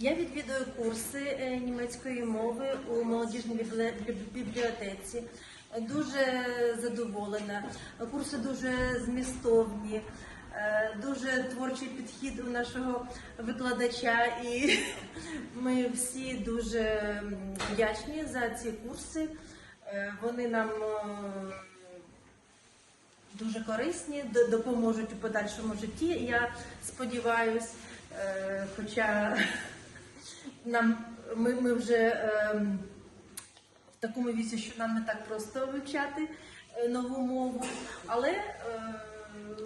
Я відвідую курси е, німецької мови у молодіжній бібліотеці. Дуже задоволена. Курси дуже змістовні, е, дуже творчий підхід у нашого викладача, і ми всі дуже вдячні за ці курси. Е, Вони нам дуже корисні, допоможуть у подальшому житті. Я сподіваюсь, е, хоча нам ми, ми вже ем, в такому віці, що нам не так просто вивчати е, нову мову, але е,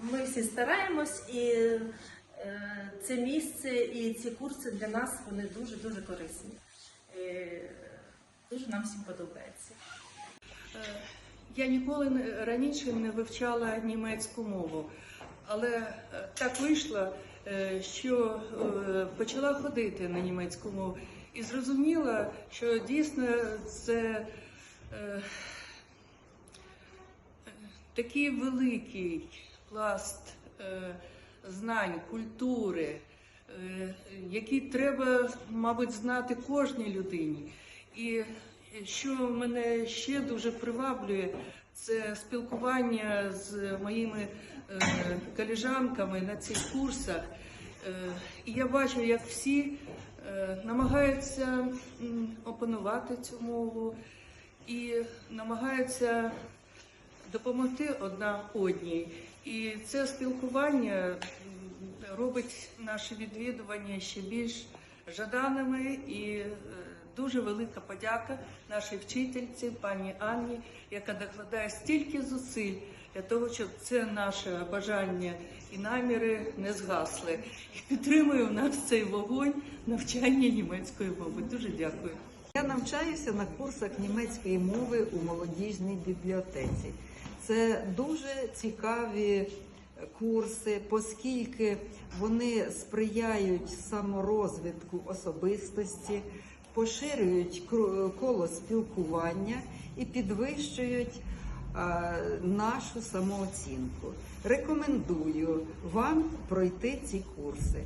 ми всі стараємось і е, це місце і ці курси для нас вони дуже дуже корисні. Е, Дуже нам всім подобається. Я ніколи раніше не вивчала німецьку мову, але е, так вийшло, е, що е, почала ходити на німецьку мову і зрозуміла, що дійсно це такий великий пласт знань, культури, який треба, мабуть, знати кожній людині. І що мене ще дуже приваблює, це спілкування з моїми е, колежанками на цих курсах. Е, і я бачу, як всі е, намагаються опанувати цю мову і намагаються допомогти одна одній. І це спілкування робить наше відвідування ще більш жаданими і дуже велика подяка нашій вчительці, пані Анні, яка докладає стільки зусиль для того, щоб це наше бажання і наміри не згасли. І підтримує в нас цей вогонь навчання німецької мови. Дуже дякую. Я навчаюся на курсах німецької мови у молодіжній бібліотеці. Це дуже цікаві курси, оскільки вони сприяють саморозвитку особистості, поширюють коло спілкування і підвищують нашу самооцінку. Рекомендую вам пройти ці курси.